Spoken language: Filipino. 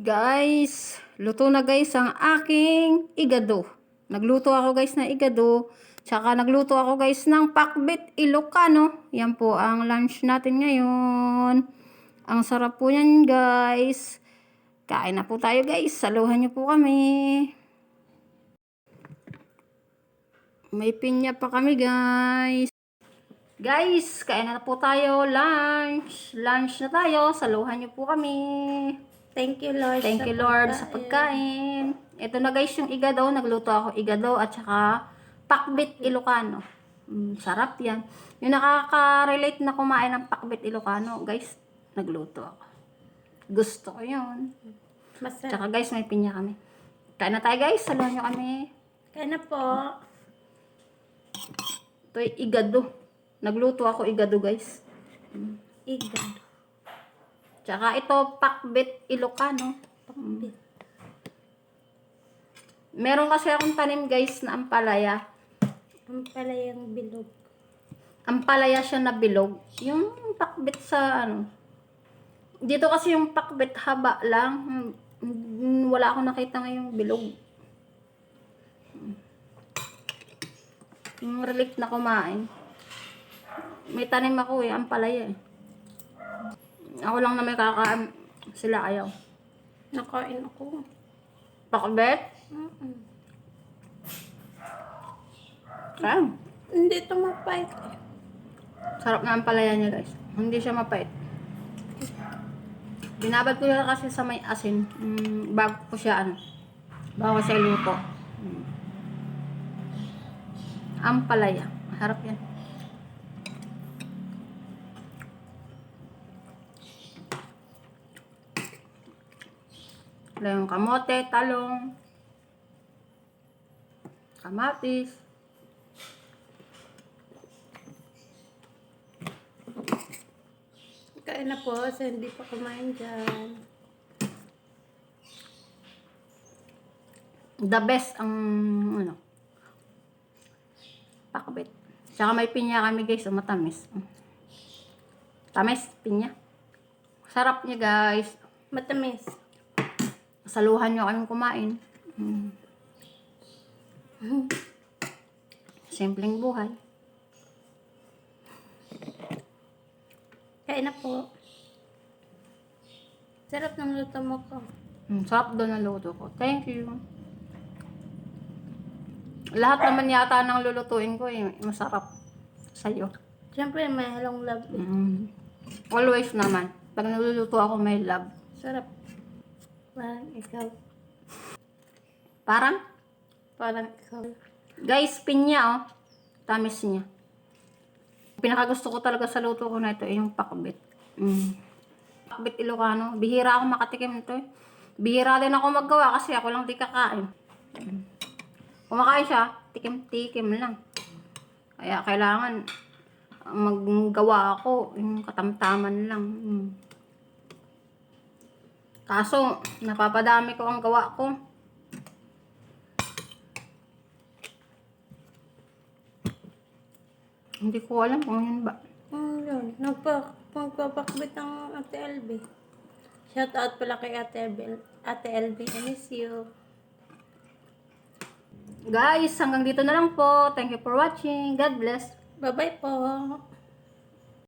Guys, luto na guys ang aking igado. Nagluto ako guys ng igado. Tsaka nagluto ako guys ng pakbit Ilocano. Yan po ang lunch natin ngayon. Ang sarap po yan guys. Kain na po tayo guys. Saluhan niyo po kami. May pinya pa kami guys. Guys, kain na po tayo. Lunch. Lunch na tayo. Saluhan niyo po kami. Thank you, Lord. Thank you Lord sa pagkain. Ito na guys yung igado. Nagluto ako igado at saka pakbit Ilocano. Mm, sarap yan. Yung nakaka-relate na kumain ng pakbit Ilocano, guys, nagluto ako. Gusto ko yun. Masarap. Tsaka guys, may pinya kami. Kain na tayo guys. Saluhan nyo kami. Kaya na po. Ito yung igado. Nagluto ako igado guys. Igad. Tsaka ito, pakbit Ilocano. Pakbit. Meron kasi akong tanim guys na ampalaya. Ang pala yung bilog. Ampalaya siya na bilog. Yung pakbit sa ano. Dito kasi yung pakbit haba lang. Wala akong nakita ngayong bilog. Yung relief na kumain. May tanim ako eh, ampalaya eh. Ako lang na may kakain. Sila ayaw. Nakain ako. Pakbet? Mm-mm. Kaya. Hindi ito mapait. Sarap na ang palaya niya guys. Hindi siya mapait. Binabad ko siya kasi sa may asin. Mm, bago ko siya ano. Bago siya luto. Mm. Ang palaya. Harap yan. Wala yung kamote, talong, kamatis, Kain na po sa hindi pa kumain dyan. the best ang ano pakbit. Tsaka may pinya kami guys, oh, matamis. Tamis, pinya. Sarap niya guys. Matamis. Saluhan nyo kaming kumain. Mm. Simpleng buhay. Kain na po. Sarap ng luto mo ko. Mm, sarap doon ang luto ko. Thank you. Lahat naman yata ng lulutuin ko eh, masarap sa'yo. Siyempre, may halong love. eh. Mm. Always naman. Pag naluluto ako, may love. Sarap. Parang ikaw. Parang, Parang ikaw. guys, pinya oh. Tamis niya. Pinakagusto ko talaga sa luto ko na ito ay yung pakbit. Mm. Pakbit Ilocano. Bihira ako makatikim nito eh. Bihira din ako maggawa kasi ako lang di kakain. Mm. Kumakain siya, tikim-tikim lang. Kaya kailangan maggawa ako, yung katamtaman lang. Mm. Kaso, napapadami ko ang gawa ko. Hindi ko alam kung yun ba. Oh, yun. Nagpa, magpapakbit ang Ate LB. Shout out pala kay Ate LB. Ate LB, I miss you. Guys, hanggang dito na lang po. Thank you for watching. God bless. Bye-bye po.